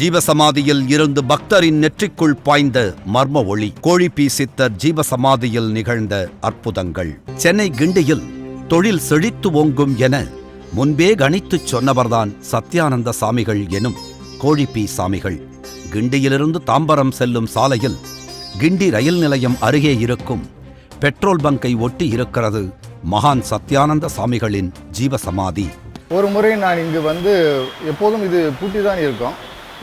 ஜீவசமாதியில் இருந்து பக்தரின் நெற்றிக்குள் பாய்ந்த மர்ம ஒளி. கோழிப்பீ சித்தர் ஜீவசமாதியில் நிகழ்ந்த அற்புதங்கள். சென்னை கிண்டியில் தொழில் செழித்து ஓங்கும் என முன்பே கணித்துச் சொன்னவர்தான் சத்யானந்த சாமிகள் எனும் கோழிப்பி சாமிகள். கிண்டியிலிருந்து தாம்பரம் செல்லும் சாலையில் கிண்டி ரயில் நிலையம் அருகே இருக்கும் பெட்ரோல் பங்கை ஒட்டி இருக்கிறது மகான் சத்யானந்த சாமிகளின் ஜீவசமாதி. ஒரு முறை நான் இங்கு வந்து எப்போதும் இது பூட்டி தான் இருக்கும்.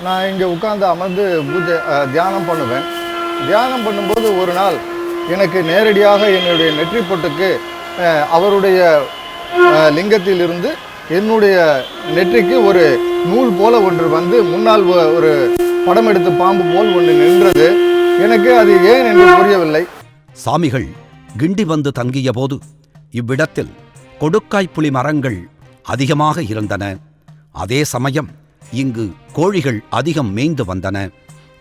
நான் இங்கே உட்காந்து அமர்ந்து பூஜை தியானம் பண்ணுவேன். தியானம் பண்ணும்போது ஒரு நாள் எனக்கு நேரடியாக என்னுடைய நெற்றி பொட்டுக்கு அவருடைய லிங்கத்திலிருந்து என்னுடைய நெற்றிக்கு ஒரு நூல் போல ஒன்று வந்து முன்னால் ஒரு படம் எடுத்து பாம்பு போல் ஒன்று நின்றது. எனக்கு அது ஏன் என்று புரியவில்லை. சாமிகள் கிண்டி வந்து தங்கியபோது இவ்விடத்தில் கொடுக்காய்ப்புளி மரங்கள் அதிகமாக இருந்தன. அதே சமயம் இங்கு கோழிகள் அதிகம் மேய்ந்து வந்தன.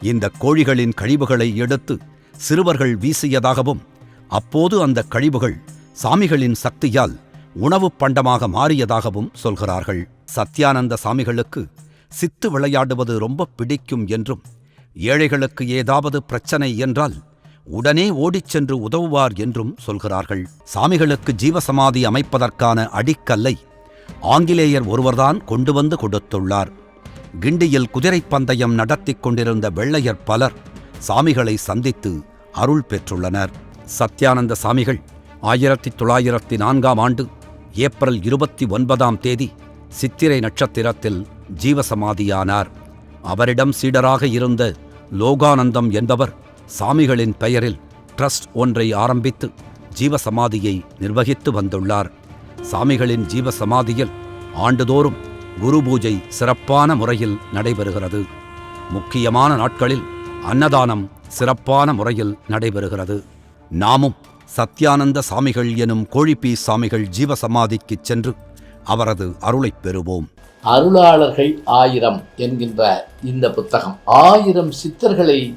இந்த கோழிகளின் கழிவுகளை எடுத்து சிறுவர்கள் வீசியதாகவும் அப்போது அந்த கழிவுகள் சாமிகளின் சக்தியால் உணவுப் பண்டமாக மாறியதாகவும் சொல்கிறார்கள். சத்யானந்த சாமிகளுக்கு சித்து விளையாடுவது ரொம்ப பிடிக்கும் என்றும் ஏழைகளுக்கு ஏதாவது பிரச்சனை என்றால் உடனே ஓடிச் சென்று உதவுவார் என்றும் சொல்கிறார்கள். சாமிகளுக்கு ஜீவசமாதி அமைப்பதற்கான அடிக்கல்லை ஆங்கிலேயர் ஒருவர்தான் கொண்டு வந்து கொடுத்துள்ளார். கிண்டியில் குதிரைப் பந்தயம் நடத்திக் கொண்டிருந்த வெள்ளையர் பலர் சாமிகளை சந்தித்து அருள் பெற்றுள்ளனர். சத்யானந்த சாமிகள் ஆயிரத்தி தொள்ளாயிரத்தி நான்காம் ஆண்டு ஏப்ரல் இருபத்தி ஒன்பதாம் தேதி சித்திரை நட்சத்திரத்தில் ஜீவசமாதியானார். அவரிடம் சீடராக இருந்த லோகானந்தம் என்பவர் சாமிகளின் பெயரில் ட்ரஸ்ட் ஒன்றை ஆரம்பித்து ஜீவசமாதியை நிர்வகித்து வந்துள்ளார். சாமிகளின் ஜீவசமாதியில் ஆண்டுதோறும் குரு பூஜை சிறப்பான முறையில் நடைபெறுகிறது. முக்கியமான நாட்களில் அன்னதானம் சிறப்பான முறையில் நடைபெறுகிறது. நாமும் சத்யானந்த சாமிகள் எனும் கோழிப்பி சாமிகள் ஜீவசமாதிக்கு சென்று அவரது அருளைப் பெறுவோம். அருளாளர்கள் ஆயிரம் என்கின்ற இந்த புத்தகம் ஆயிரம் சித்தர்களை